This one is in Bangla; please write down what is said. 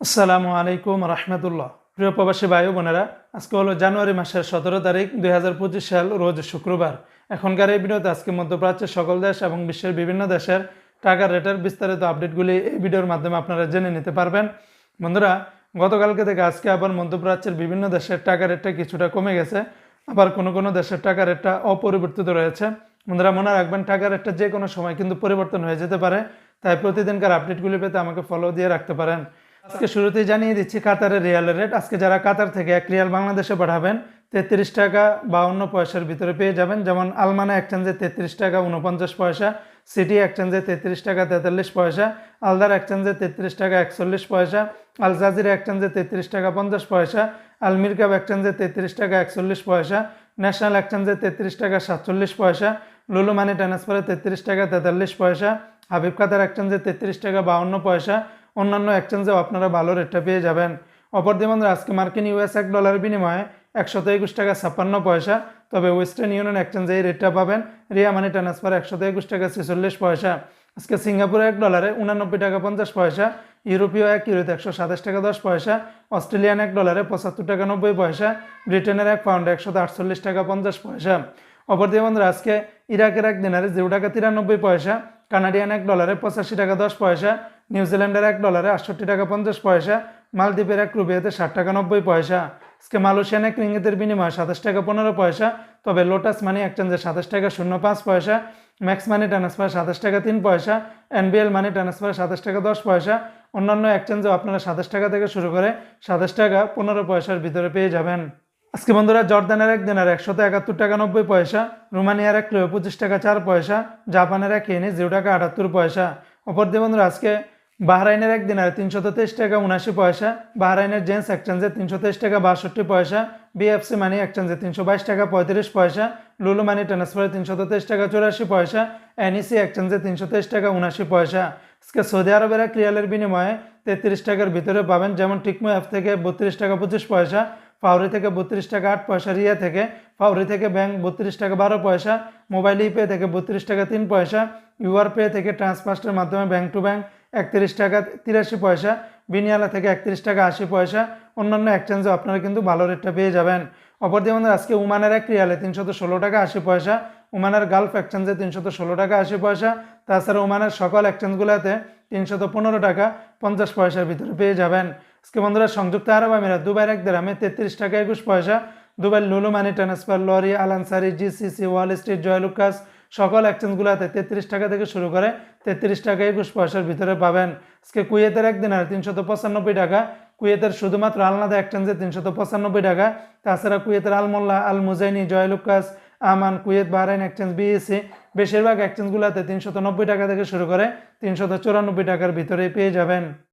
আসসালামু আলাইকুম রহমতুল্লাহ। প্রিয় প্রবাসী ভাই বোনেরা, আজকে হলো জানুয়ারি মাসের সতেরো তারিখ, দুই হাজার পঁচিশ সাল, রোজ শুক্রবার। এখনকার এই ভিডিওতে আজকে মধ্যপ্রাচ্যের সকল দেশ এবং বিশ্বের বিভিন্ন দেশের টাকার রেটের বিস্তারিত আপডেটগুলি এই ভিডিওর মাধ্যমে আপনারা জেনে নিতে পারবেন। বন্ধুরা, গতকালকে থেকে আজকে আবার মধ্যপ্রাচ্যের বিভিন্ন দেশের টাকা রেটটা কিছুটা কমে গেছে, আবার কোনো কোনো দেশের টাকা রেটটা অপরিবর্তিত রয়েছে। বন্ধুরা, মনে রাখবেন, টাকা রেটটা যে কোনো সময় কিন্তু পরিবর্তন হয়ে যেতে পারে, তাই প্রতিদিনকার আপডেটগুলি পেতে আমাকে ফলো দিয়ে রাখতে পারেন। আজকে শুরুতেই জানিয়ে দিচ্ছি, কাতারের রিয়ালের রেট আজকে যারা কাতার থেকে এক রিয়াল বাংলাদেশে পাঠাবেন তেত্রিশ টাকা বাউন্ন পয়সার ভিতরে পেয়ে যাবেন। যেমন আলমানা এক্সচেঞ্জে তেত্রিশ টাকা উনপঞ্চাশ পয়সা সিটি এক্সচেঞ্জে তেত্রিশ টাকা তেতাল্লিশ পয়সা আলদার এক্সচেঞ্জে তেত্রিশ টাকা একচল্লিশ পয়সা আল জাজিরা এক্সচেঞ্জে তেত্রিশ টাকা পঞ্চাশ পয়সা আলমির কাপ এক্সচেঞ্জে তেত্রিশ টাকা একচল্লিশ পয়সা ন্যাশনাল এক্সচেঞ্জে তেত্রিশ টাকা সাতচল্লিশ পয়সা লুলু মানি ট্রান্সফারে তেত্রিশ টাকা তেতাল্লিশ পয়সা হাবিব কাতার এক্সচেঞ্জে তেত্রিশ টাকা বাউন্ন পয়সা অন্যান্য এক্সচেঞ্জেও আপনারা ভালো রেটটা পেয়ে যাবেন। অপরদিকে বন্ধুরা, আজকে মার্কিন ইউএস এক ডলারের বিনিময়ে একশত একুশ টাকা ছাপ্পান্ন পয়সা, তবে ওয়েস্টার্ন ইউনিয়ন এক্সচেঞ্জে এই রেটটা পাবেন। রিয়া মানি ট্রান্সফার একশত একুশ টাকা ছেচল্লিশ পয়সা। আজকে সিঙ্গাপুরে এক ডলারে উনানব্বই টাকা পঞ্চাশ পয়সা, ইউরোপীয় এক ইউরোতে একশো সাতাশ টাকা দশ পয়সা, অস্ট্রেলিয়ান এক ডলারে পঁচাত্তর টাকা নব্বই পয়সা, ব্রিটেনের এক পাউন্ডে একশত আটচল্লিশ টাকা পঞ্চাশ পয়সা। অপরদিকে বন্ধুরা, আজকে ইরাকের এক দিনারে জিরো টাকা তিরানব্বই পয়সা, কানাডিয়ান এক ডলারে পঁচাশি টাকা দশ পয়সা নিউজিল্যান্ডের এক ডলারে আটষট্টি টাকা পঞ্চাশ পয়সা, মালদ্বীপের এক রুপিয়াতে ষাট টাকা নব্বই পয়সা। আজকে মালয়েশিয়ান এক রিঙ্গিতের বিনিময়ে সাতাশ টাকা পনেরো পয়সা, তবে লোটাস মানি এক্সচেঞ্জে সাতাশ টাকা শূন্য পাঁচ পয়সা ম্যাক্স মানি ট্রান্সফার সাতাশ টাকা তিন পয়সা এনবিএল মানি ট্রান্সফার সাতাশ টাকা দশ পয়সা। অন্যান্য এক্সচেঞ্জেও আপনারা সাতাশ টাকা থেকে শুরু করে সাতাশ টাকা পনেরো পয়সার ভিতরে পেয়ে যাবেন। আজকে বন্ধুরা জর্দানের এক দিনের একশত একাত্তর টাকা নব্বই পয়সা, রোমানিয়ার এক পঁচিশ টাকা চার পয়সা, জাপানের এক ইনি জিরো টাকা আটাত্তর পয়সা। অপর দিয়ে বন্ধুরা, আজকে বাহরাইনের এক দিনারে তিনশত তেইশ টাকা উনাশি পয়সা। বাহরাইনের জেন্স এক্সচেঞ্জে তিনশো তেইশ টাকা, বাষট্টি পয়সা। বিএফসি মানি এক্সচেঞ্জে তিনশো বাইশ টাকা, পঁয়ত্রিশ পয়সা। লুলু মানি ট্রান্সফারে তিনশো তেইশ টাকা, চুরাশি পয়সা। এনইসি এক্সচেঞ্জে তিনশো তেইশ টাকা উনাশি পয়সা। আজকে সৌদি আরবের এক রিয়ালের বিনিময়ে তেত্রিশ টাকার ভিতরে পাবেন যেমন টিকমো অ্যাপ থেকে বত্রিশ টাকা, পঁচিশ পয়সা। ফাউরি থেকে বত্রিশ টাকা, আট পয়সা। রিয়া থেকে ফাউরি থেকে ব্যাংক বত্রিশ টাকা, বারো পয়সা। মোবাইল ইপে থেকে বত্রিশ টাকা, তিন পয়সা। ইউআর পে থেকে ট্রান্সফার্স্টের মাধ্যমে ব্যাংক টু ব্যাংক একত্রিশ টাকা, তিরাশি পয়সা। বিনিয়ালা থেকে একত্রিশ টাকা, আশি পয়সা। অন্যান্য এক্সচেঞ্জে আপনারা কিন্তু ভালো রেটটা পেয়ে যাবেন। অপরদিকে আমাদের আজকে উমানের এক রিয়ালে তিনশত ষোলো টাকা, আশি পয়সা। উমানের গালফ এক্সচেঞ্জে তিনশত ষোলো টাকা, আশি পয়সা। তাছাড়া উমানের সকল এক্সচেঞ্জগুলোতে তিনশত পনেরো টাকা, পঞ্চাশ পয়সার ভিতরে পেয়ে যাবেন। আজকে বন্ধুরা, সংযুক্ত আরব আমিরাত, দুবাইয়ের এক দেরামে তেত্রিশ টাকা, একুশ পয়সা। Dubai Lulu money transfer Lari Al Ansari GCC Wall Street Joyalukkas সকল এক্সচেঞ্জগুলোতে তেত্রিশ টাকা থেকে শুরু করে তেত্রিশ টাকা একুশ পয়সার ভিতরে পাবেন। আজকে কুয়েতের একদিন আর তিনশত পঁচানব্বই টাকা। কুয়েতের শুধুমাত্র আলনাদা এক্সচেঞ্জে তিনশত পঁচানব্বই টাকা। তাছাড়া কুয়েতের Al Mulla Al Muzaini Joyalukkas Aman, Kuwait, Bahrain exchange BSC বেশিরভাগ এক্সচেঞ্জগুলোতে তিনশত নব্বই টাকা থেকে শুরু করে তিনশত চুরানব্বই টাকার ভিতরে পেয়ে যাবেন।